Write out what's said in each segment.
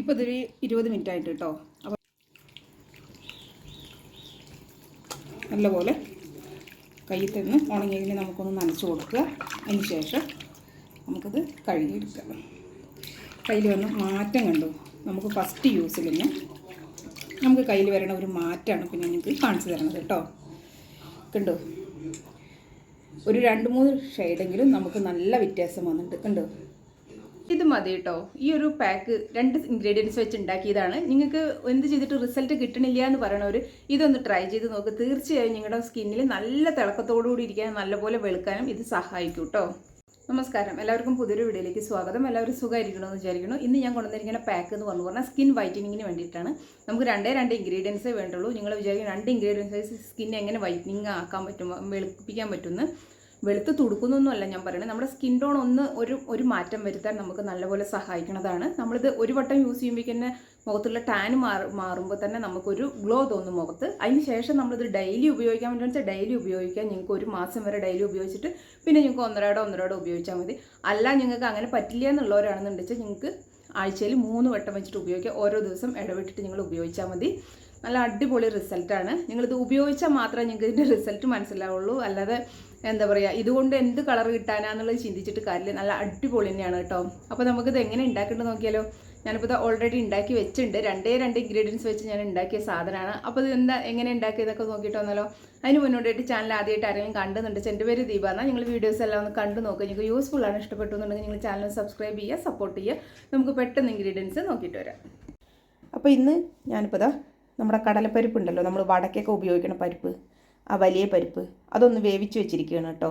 ഇപ്പോൾ ഇതൊരു ഇരുപത് മിനിറ്റ് ആയിട്ട് കേട്ടോ. അപ്പോൾ നല്ലപോലെ കയ്യിൽ തന്നെ ഉണങ്ങിയതിന് നമുക്കൊന്ന് നനച്ച് കൊടുക്കുക. അതിന് ശേഷം നമുക്കത് കഴുകിയെടുക്കാം. കയ്യിൽ വന്ന് മാറ്റം കണ്ടു? നമുക്ക് ഫസ്റ്റ് യൂസിൽ തന്നെ നമുക്ക് കയ്യിൽ വരണ ഒരു മാറ്റമാണ് ഇപ്പോൾ ഞാൻ നിങ്ങൾക്ക് കാണിച്ചു തരണത് കേട്ടോ. കണ്ടോ? ഒരു രണ്ട് മൂന്ന് ഷെയ്ഡെങ്കിലും നമുക്ക് നല്ല വ്യത്യാസം വന്നിട്ട് കണ്ടോ? ഇത് മതി കേട്ടോ ഈ ഒരു പാക്ക് രണ്ട് ഇൻഗ്രീഡിയൻസ് വെച്ച് ഉണ്ടാക്കിയതാണ്. നിങ്ങൾക്ക് എന്ത് ചെയ്തിട്ട് റിസൾട്ട് കിട്ടണില്ല എന്ന് പറയണവർ ഇതൊന്ന് ട്രൈ ചെയ്ത് നോക്ക്. തീർച്ചയായും നിങ്ങളുടെ സ്കിന്നിൽ നല്ല തിളക്കത്തോടുകൂടി ഇരിക്കാൻ നല്ലപോലെ വെളുക്കാനും ഇത് സഹായിക്കും കേട്ടോ നമസ്കാരം. എല്ലാവർക്കും പുതിയൊരു വീഡിയോയിലേക്ക് സ്വാഗതം. എല്ലാവരും സുഖമായിരിക്കണമെന്ന് വിചാരിക്കുന്നു. ഇന്ന് ഞാൻ കൊണ്ടുവന്നിരിക്കുന്ന പാക്ക് എന്ന് പറഞ്ഞു പറഞ്ഞാൽ സ്കിൻ വൈറ്റനിങ്ങിന് വേണ്ടിയിട്ടാണ്. നമുക്ക് രണ്ടേ രണ്ട് ഇൻഗ്രീഡിയൻസേ വേണ്ടുള്ളൂ. നിങ്ങൾ വിചാരിക്കും രണ്ട് ഇൻഗ്രീഡിയൻസ് സ്കിൻ എങ്ങനെ വൈറ്റനിങ് ആക്കാൻ പറ്റും വെളുപ്പിക്കാൻ പറ്റുമെന്ന്. വെളുത്ത് തുടുക്കുന്നൊന്നുമല്ല ഞാൻ പറയുന്നത് നമ്മുടെ സ്കിൻ ടോൺ ഒന്ന് ഒരു ഒരു മാറ്റം വരുത്താൻ നമുക്ക് നല്ലപോലെ സഹായിക്കുന്നതാണ്. നമ്മളിത് ഒരു വട്ടം യൂസ് ചെയ്യുമ്പോൾ തന്നെ മുഖത്തുള്ള ടാൻ മാറി മാറുമ്പോൾ തന്നെ നമുക്കൊരു ഗ്ലോ തോന്നും മുഖത്ത്. അതിന് ശേഷം നമ്മളിത് ഡെയിലി ഉപയോഗിക്കാൻ വേണ്ടി വെച്ചാൽ ഡെയിലി ഉപയോഗിക്കാം നിങ്ങൾക്ക് ഒരു മാസം വരെ ഡെയിലി ഉപയോഗിച്ചിട്ട് പിന്നെ നിങ്ങൾക്ക് ഒന്നരാടോ ഒന്നരാടോ ഉപയോഗിച്ചാൽ മതി. അല്ല നിങ്ങൾക്ക് അങ്ങനെ പറ്റില്ല എന്നുള്ളവരാണെന്നുണ്ടെച്ചാൽ നിങ്ങൾക്ക് ആഴ്ചയിൽ മൂന്ന് വട്ടം വെച്ചിട്ട് ഉപയോഗിക്കുക. ഓരോ ദിവസം ഇടവിട്ടിട്ട് നിങ്ങൾ ഉപയോഗിച്ചാൽ മതി. നല്ല അടിപൊളി റിസൾട്ടാണ്. നിങ്ങളിത് ഉപയോഗിച്ചാൽ മാത്രമേ നിങ്ങൾക്ക് ഇതിന്റെ റിസൾട്ട് മനസ്സിലാവുള്ളൂ. അല്ലാതെ എന്താ പറയുക ഇതുകൊണ്ട് എന്ത് കളർ കിട്ടാനാന്നുള്ളത് ചിന്തിച്ചിട്ട് കാര്യമില്ല. നല്ല അടിപൊളി തന്നെയാണ് കേട്ടോ. അപ്പോൾ നമുക്കിത് എങ്ങനെ ഉണ്ടാക്കേണ്ടത് നോക്കിയാലോ ഞാനിപ്പോൾ ഇത് ഓൾറെഡി ഉണ്ടാക്കി വെച്ചിട്ടുണ്ട്. രണ്ടേ രണ്ട് ഇൻഗ്രീഡിയൻസ് വെച്ച് ഞാൻ ഉണ്ടാക്കിയ സാധനമാണ്. അപ്പോൾ ഇത് എന്താ എങ്ങനെ ഉണ്ടാക്കിയതൊക്കെ നോക്കിയിട്ട് വന്നാലോ അതിന് മുന്നോട്ടായിട്ട് ചാനൽ ആദ്യമായിട്ട് ആരെങ്കിലും കണ്ടുന്നുണ്ട് എന്റെ പേര് ദീപ എന്നാൽ നിങ്ങൾ വീഡിയോസ് എല്ലാം ഒന്ന് കണ്ടു നോക്കുക നിങ്ങൾക്ക് യൂസ്ഫുൾ ആണ് ഇഷ്ടപ്പെട്ടു എന്നുണ്ടെങ്കിൽ നിങ്ങൾ ചാനൽ സബ്സ്ക്രൈബ് ചെയ്യുക സപ്പോർട്ട് ചെയ്യുക. നമുക്ക് പെട്ടെന്ന് ഇൻഗ്രീഡിയൻസ് നോക്കിയിട്ട് വരാം. അപ്പോൾ ഇന്ന് ഞാനിപ്പോൾ നമ്മുടെ കടലപ്പരിപ്പ് ഉണ്ടല്ലോ നമ്മൾ വടക്കൊക്കെ ഉപയോഗിക്കുന്ന പരിപ്പ്. ആ വലിയ പരിപ്പ് അതൊന്ന് വേവിച്ച് വെച്ചിരിക്കുകയാണ് കേട്ടോ.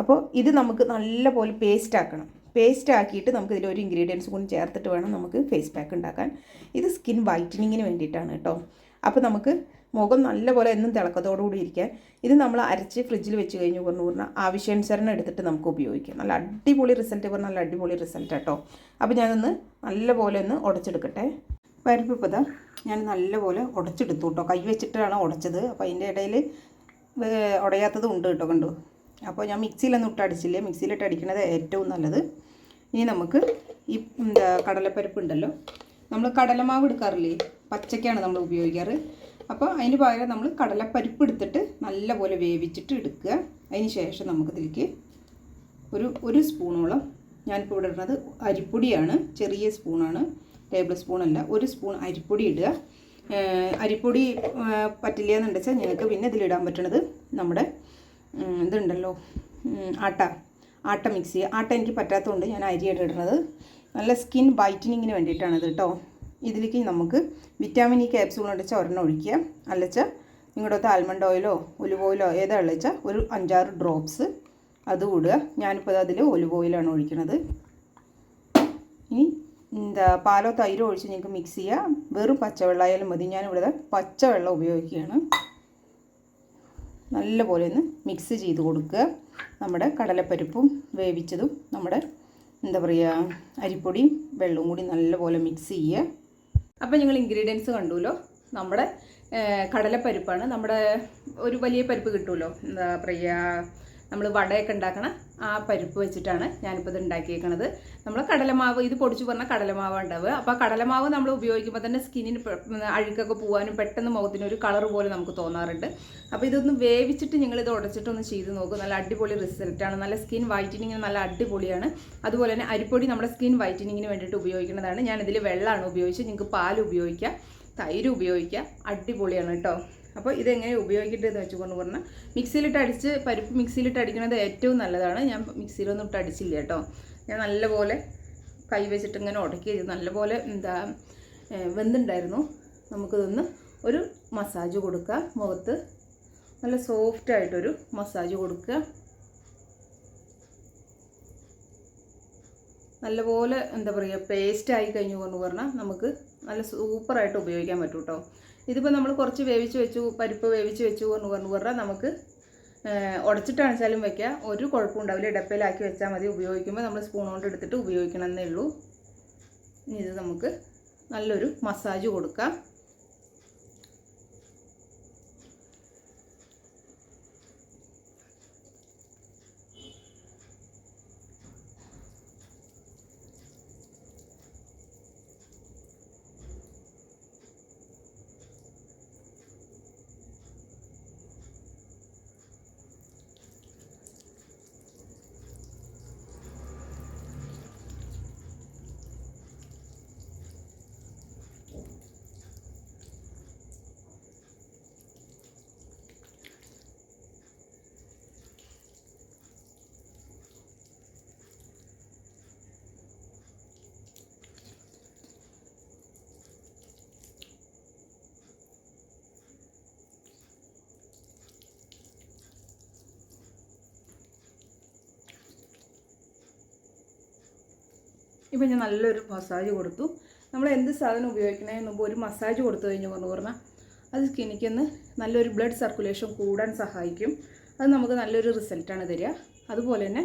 അപ്പോൾ ഇത് നമുക്ക് നല്ലപോലെ പേസ്റ്റ് ആക്കണം. പേസ്റ്റ് ആക്കിയിട്ട് നമുക്ക് ഇതിൽ ഒരു ഇൻഗ്രീഡിയൻസ് കൂടി ചേർത്തിട്ട് വേണം നമുക്ക് ഫേസ് പാക്ക് ഉണ്ടാക്കാൻ. ഇത് സ്കിൻ വൈറ്റനിങ്ങിന് വേണ്ടിയിട്ടാണ് കേട്ടോ. അപ്പോൾ നമുക്ക് മുഖം നല്ലപോലെ എന്നും തിളക്കത്തോടുകൂടി ഇരിക്കാൻ ഇത് നമ്മൾ അരച്ച് ഫ്രിഡ്ജിൽ വെച്ച് കഴിഞ്ഞ് പറഞ്ഞു പറഞ്ഞാൽ ആവശ്യാനുസരണം എടുത്തിട്ട് നമുക്ക് ഉപയോഗിക്കാം. നല്ല അടിപൊളി റിസൾട്ട് പറഞ്ഞാൽ നല്ല അടിപൊളി റിസൾട്ട് കേട്ടോ. അപ്പോൾ ഞാനൊന്ന് നല്ലപോലെ ഒന്ന് ഉടച്ചെടുക്കട്ടെ. പരിപ്പ് ഇപ്പോൾ ഞാൻ നല്ലപോലെ ഉടച്ചെടുത്തു കേട്ടോ. കൈ വെച്ചിട്ടാണ് ഉടച്ചത്. അപ്പോൾ അതിന്റെ ഇടയിൽ ഉടയാത്തതും ഉണ്ട് കേട്ടോ കണ്ടു? അപ്പോൾ ഞാൻ മിക്സിയിലൊന്നും ഇട്ട് അടിച്ചില്ല? മിക്സിയിലിട്ട് അടിക്കുന്നത് ഏറ്റവും നല്ലത്. ഇനി നമുക്ക് ഈ എന്താ കടലപ്പരിപ്പ് ഉണ്ടല്ലോ. നമ്മൾ കടലമാവ് എടുക്കാറില്ലേ? പച്ചക്കാണ് നമ്മൾ ഉപയോഗിക്കാറ്. അപ്പോൾ അതിന് പകരം നമ്മൾ കടലപ്പരിപ്പ് എടുത്തിട്ട് നല്ലപോലെ വേവിച്ചിട്ട് എടുക്കുക. അതിന് ശേഷം നമുക്കിതിലേക്ക് ഒരു ഒരു സ്പൂണോളം ഞാനിപ്പോൾ ഇവിടെ ഇടുന്നത് അരിപ്പൊടിയാണ്. ചെറിയ സ്പൂണാണ്. ടേബിൾ സ്പൂണല്ല ഒരു സ്പൂൺ അരിപ്പൊടി ഇടുക. അരിപ്പൊടി പറ്റില്ല എന്നുണ്ടെച്ചാൽ ഞങ്ങൾക്ക് പിന്നെ ഇതിലിടാൻ പറ്റണത് നമ്മുടെ ഇതുണ്ടല്ലോ ആട്ട ആട്ട മിക്സ് ആട്ട എനിക്ക് പറ്റാത്തതുകൊണ്ട് ഞാൻ അരിയായിട്ട് ഇടുന്നത് നല്ല സ്കിൻ വൈറ്റനിങ്ങിന് വേണ്ടിയിട്ടാണ് ഇത് കേട്ടോ ഇതിലേക്ക് നമുക്ക് വിറ്റാമിൻ ഇ ക്യാപ്സൂൾ ഉണ്ടെച്ചാൽ ഒരെണ്ണം ഒഴിക്കുക. അല്ലച്ചാൽ നിങ്ങളുടെ അടുത്ത് ആൽമണ്ട് ഓയിലോ ഒലിവ് ഓയിലോ ഏതാ ഉള്ളച്ചാൽ ഒരു അഞ്ചാറ് ഡ്രോപ്സ് അത് കൂടുക. ഞാനിപ്പോൾ അതിൽ ഒലിവ് ഓയിലാണ് ഒഴിക്കുന്നത് ഇനി എന്താ പാലോ തൈരോ ഒഴിച്ച് നിങ്ങൾക്ക് മിക്സ് ചെയ്യുക വെറും പച്ചവെള്ളമായാലും മതി. ഞാനിവിടെ പച്ചവെള്ളം ഉപയോഗിക്കുകയാണ്. നല്ലപോലെ ഒന്ന് മിക്സ് ചെയ്ത് കൊടുക്കുക. നമ്മുടെ കടലപ്പരിപ്പും വേവിച്ചതും നമ്മുടെ എന്താ പറയുക അരിപ്പൊടിയും വെള്ളവും കൂടി നല്ലപോലെ മിക്സ് ചെയ്യുക. അപ്പോൾ നിങ്ങൾ ഇൻഗ്രീഡിയൻസ് കണ്ടുല്ലോ. നമ്മുടെ കടലപ്പരിപ്പാണ്. നമ്മുടെ ഒരു വലിയ പരിപ്പ് കിട്ടുമല്ലോ. എന്താ പറയുക നമ്മൾ വടയൊക്കെ ഉണ്ടാക്കണ ആ പരിപ്പ് വെച്ചിട്ടാണ് ഞാനിപ്പോൾ ഇത് ഉണ്ടാക്കിയേക്കണത്. നമ്മൾ കടലമാവ് ഇത് പൊടിച്ചു പറഞ്ഞാൽ കടലമാവ് ഉണ്ടാവുക. അപ്പോൾ കടലമാവ് നമ്മൾ ഉപയോഗിക്കുമ്പോൾ തന്നെ സ്കിന്നിന് അഴുക്കൊക്കെ പോകാനും പെട്ടെന്ന് മുഖത്തിന് ഒരു കളർ പോലെ നമുക്ക് തോന്നാറുണ്ട്. അപ്പോൾ ഇതൊന്ന് വേവിച്ചിട്ട് നിങ്ങൾ ഇത് ഉടച്ചിട്ടൊന്ന് ചെയ്ത് നോക്കും. നല്ല അടിപൊളി റിസൾട്ടാണ് നല്ല സ്കിൻ വൈറ്റനിങ്ങിന് നല്ല അടിപൊളിയാണ്. അതുപോലെ തന്നെ അരിപ്പൊടി നമ്മുടെ സ്കിൻ വൈറ്റനിങ്ങിന് വേണ്ടിയിട്ട് ഉപയോഗിക്കുന്നതാണ്. ഞാനിതിൽ വെള്ളമാണ് ഉപയോഗിച്ച് നിങ്ങൾക്ക് പാൽ ഉപയോഗിക്കാം. തൈര് ഉപയോഗിക്കാം. അടിപൊളിയാണ് കേട്ടോ. അപ്പോൾ ഇതെങ്ങനെ ഉപയോഗിക്കേണ്ടതെന്ന് വെച്ചുകൊണ്ട് പറഞ്ഞാൽ മിക്സിയിലിട്ട് അടിച്ച് പരിപ്പ് മിക്സിയിലിട്ട് അടിക്കുന്നത് ഏറ്റവും നല്ലതാണ്. ഞാൻ മിക്സിയിലൊന്നും ഇട്ട് അടിച്ചില്ല കേട്ടോ. ഞാൻ നല്ലപോലെ കൈ വെച്ചിട്ട് ഇങ്ങനെ ഉടക്കി നല്ലപോലെ എന്താ വെന്തുണ്ടായിരുന്നു. നമുക്കിതൊന്ന് ഒരു മസാജ് കൊടുക്കുക. മുഖത്ത് നല്ല സോഫ്റ്റായിട്ടൊരു മസാജ് കൊടുക്കുക. നല്ലപോലെ എന്താ പറയുക പേസ്റ്റ് ആയി കഴിഞ്ഞു എന്ന് പറഞ്ഞാൽ നമുക്ക് നല്ല സൂപ്പറായിട്ട് ഉപയോഗിക്കാൻ പറ്റും കേട്ടോ ഇതിപ്പോൾ നമ്മൾ കുറച്ച് വേവിച്ച് വെച്ചു പരിപ്പ് വേവിച്ച് വെച്ചു എന്ന് പറഞ്ഞു പറഞ്ഞാൽ നമുക്ക് ഉടച്ചിട്ടാണെച്ചാലും വെക്കുക ഒരു കുഴപ്പം ഉണ്ടാവില്ല. ഡപ്പയിലാക്കി വെച്ചാൽ മതി. ഉപയോഗിക്കുമ്പോൾ നമ്മൾ സ്പൂൺ കൊണ്ട് എടുത്തിട്ട് ഉപയോഗിക്കണമെന്നേ ഉള്ളൂ. ഇനി ഇത് നമുക്ക് നല്ലൊരു മസാജ് കൊടുക്കാം. ഇപ്പം ഞാൻ നല്ലൊരു മസാജ് കൊടുത്തു. നമ്മൾ എന്ത് സാധനം ഉപയോഗിക്കുന്നതിന് മുമ്പ് ഒരു മസാജ് കൊടുത്തു കഴിഞ്ഞു പറഞ്ഞു പറഞ്ഞാൽ അത് സ്കിന്നിക്കൊന്ന് നല്ലൊരു ബ്ലഡ് സർക്കുലേഷൻ കൂടാൻ സഹായിക്കും. അത് നമുക്ക് നല്ലൊരു റിസൾട്ടാണ് തരിക. അതുപോലെ തന്നെ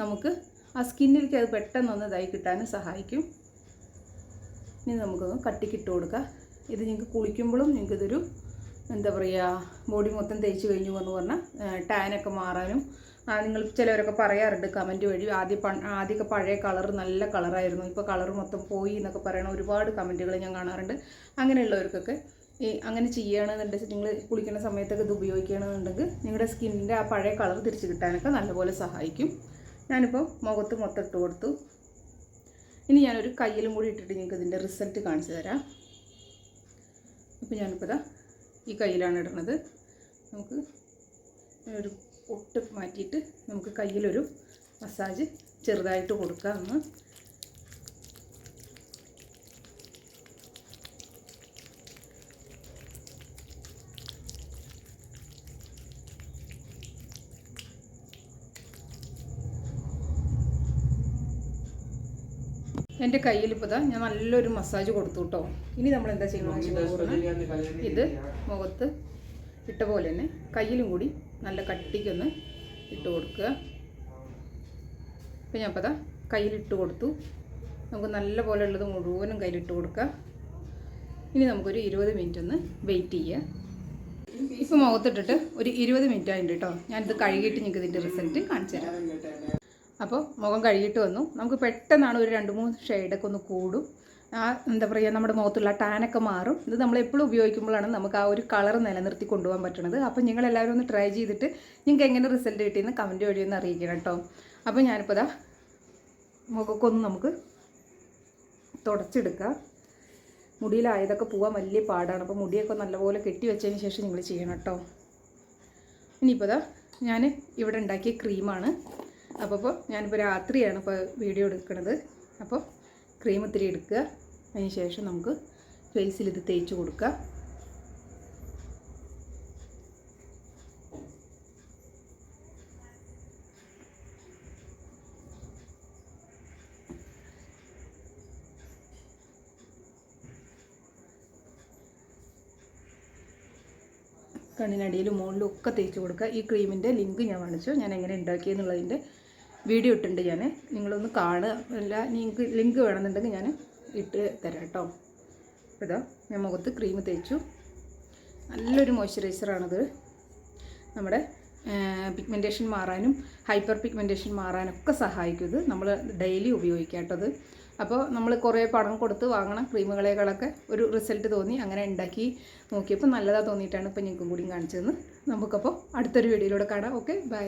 നമുക്ക് ആ സ്കിന്നിലേക്ക് അത് പെട്ടെന്നൊന്ന് ഇതായി കിട്ടാനും സഹായിക്കും. ഇനി നമുക്കൊന്ന് കട്ടിക്കിട്ട് കൊടുക്കാം. ഇത് നിങ്ങൾക്ക് കുളിക്കുമ്പോഴും നിങ്ങൾക്കിതൊരു എന്താ പറയുക ബോഡി മൊത്തം തേച്ച് കഴിഞ്ഞു എന്ന് പറഞ്ഞാൽ ടാനൊക്കെ മാറാനും നിങ്ങൾ ചിലവരൊക്കെ പറയാറുണ്ട് കമന്റ് വഴി ആദ്യം പ ആദ്യമൊക്കെ പഴയ കളർ നല്ല കളറായിരുന്നു ഇപ്പോൾ കളർ മൊത്തം പോയി എന്നൊക്കെ പറയണ ഒരുപാട് കമന്റുകൾ ഞാൻ കാണാറുണ്ട്. അങ്ങനെയുള്ളവർക്കൊക്കെ ഈ അങ്ങനെ ചെയ്യുകയാണെന്നുണ്ടെങ്കിൽ നിങ്ങൾ കുളിക്കുന്ന സമയത്തൊക്കെ ഇത് ഉപയോഗിക്കുകയാണെന്നുണ്ടെങ്കിൽ നിങ്ങളുടെ സ്കിന്നിന്റെ ആ പഴയ കളർ തിരിച്ച് കിട്ടാനൊക്കെ നല്ലപോലെ സഹായിക്കും. ഞാനിപ്പോൾ മുഖത്ത് മൊത്തം ഇട്ട് കൊടുത്തു. ഇനി ഞാനൊരു കയ്യിലും കൂടി ഇട്ടിട്ട് നിങ്ങൾക്ക് ഇതിന്റെ റിസൾട്ട് കാണിച്ചു തരാം. അപ്പോൾ ഞാനിപ്പോൾ ഇതാ ഈ കയ്യിലാണ് ഇടുന്നത്. നമുക്ക് ഒരു പൊട്ട് മാറ്റിയിട്ട് നമുക്ക് കയ്യിലൊരു മസാജ് ചെറുതായിട്ട് കൊടുക്കാം ഒന്ന് എന്റെ കയ്യിൽ ഇപ്പോൾ ഇതാ ഞാൻ നല്ലൊരു മസാജ് കൊടുത്തു കേട്ടോ ഇനി നമ്മൾ എന്താ ചെയ്യണമെന്ന് ഇത് മുഖത്ത് ഇട്ട പോലെ തന്നെ കയ്യിലും കൂടി നല്ല കട്ടിക്കൊന്ന് ഇട്ട് കൊടുക്കുക. ഇപ്പം ഞാൻ പതാ കയ്യിലിട്ട് കൊടുത്തു. നമുക്ക് നല്ല പോലെ ഉള്ളത് മുഴുവനും കയ്യിലിട്ട് കൊടുക്കുക. ഇനി നമുക്കൊരു ഇരുപത് മിനിറ്റ് ഒന്ന് വെയിറ്റ് ചെയ്യുക. ഇപ്പോൾ മുഖത്തിട്ടിട്ട് ഒരു ഇരുപത് മിനിറ്റ് ആയിട്ടുണ്ട് കേട്ടോ ഞാനിത് കഴുകിയിട്ട് നിങ്ങൾക്ക് ഇതിന്റെ റിസൾട്ട് കാണിച്ചു തരാം. അപ്പോൾ മുഖം കഴുകിയിട്ട് വന്നു. നമുക്ക് പെട്ടെന്നാണ് ഒരു രണ്ട് മൂന്ന് ഷെയ്ഡൊക്കെ ഒന്ന് കൂടും. ആ എന്താ പറയുക നമ്മുടെ മുഖത്തുള്ള ടാനൊക്കെ മാറും. ഇത് നമ്മൾ എപ്പോഴും ഉപയോഗിക്കുമ്പോഴാണ് നമുക്ക് ആ ഒരു കളർ നിലനിർത്തി കൊണ്ടുപോകാൻ പറ്റണത്. അപ്പോൾ നിങ്ങൾ എല്ലാവരും ഒന്ന് ട്രൈ ചെയ്തിട്ട് നിങ്ങൾക്ക് എങ്ങനെ റിസൾട്ട് കിട്ടിയെന്ന് കമന്റ് വഴി ഒന്ന് അറിയിക്കണം കേട്ടോ. അപ്പോൾ ഞാനിപ്പോൾ ഇതാ മുഖക്കൊന്ന് നമുക്ക് തുടച്ചെടുക്കുക മുടിയിലായതൊക്കെ പോകാൻ വലിയ പാടാണ്. അപ്പോൾ മുടിയൊക്കെ നല്ലപോലെ കെട്ടി വെച്ചതിന് ശേഷം നിങ്ങൾ ചെയ്യണം കേട്ടോ. ഇനിയിപ്പോൾ ഞാൻ ഇവിടെ ഉണ്ടാക്കിയ ക്രീമാണ് അപ്പോൾ ഇപ്പോൾ ഞാനിപ്പോൾ രാത്രിയാണ് ഇപ്പോൾ വീഡിയോ എടുക്കുന്നത് അപ്പോൾ ക്രീം ഇത്തിരി എടുക്കുക. അതിന് ശേഷം നമുക്ക് ഫേസിൽ ഇത് തേച്ച് കൊടുക്കുക കണ്ണിനടിയിലും മുകളിലും ഒക്കെ തേച്ച് കൊടുക്കുക. ഈ ക്രീമിന്റെ ലിങ്ക് ഞാൻ കാണിച്ചു. ഞാൻ എങ്ങനെ ഉണ്ടാക്കിയെന്നുള്ളതിന്റെ വീഡിയോ ഇട്ടിട്ടുണ്ട് ഞാൻ. നിങ്ങളൊന്ന് കാണുക. അല്ല നിങ്ങൾക്ക് ലിങ്ക് വേണമെന്നുണ്ടെങ്കിൽ ഞാൻ ഇട്ട് തരാം കേട്ടോ. ഇതാ ഞാൻ മുഖത്ത് ക്രീം തേച്ചു. നല്ലൊരു മോയ്സ്ചറൈസറാണിത് നമ്മുടെ പിഗ്മെന്റേഷൻ മാറാനും ഹൈപ്പർ പിഗ്മെന്റേഷൻ മാറാനൊക്കെ സഹായിക്കും ഇത്. നമ്മൾ ഡെയിലി ഉപയോഗിക്കാട്ടത് കേട്ടോ അപ്പോൾ നമ്മൾ കുറേ പണം കൊടുത്ത് വാങ്ങണം. ക്രീമുകളേക്കാളൊക്കെ ഒരു റിസൾട്ട് തോന്നി. അങ്ങനെ ഉണ്ടാക്കി നോക്കിയപ്പോൾ നല്ലതാണ് തോന്നിയിട്ടാണ് ഇപ്പോൾ ഞങ്ങൾക്കും കൂടി കാണിച്ചതെന്ന്. നമുക്കപ്പോൾ അടുത്തൊരു വീഡിയോയിലൂടെ കാണാം. Okay bye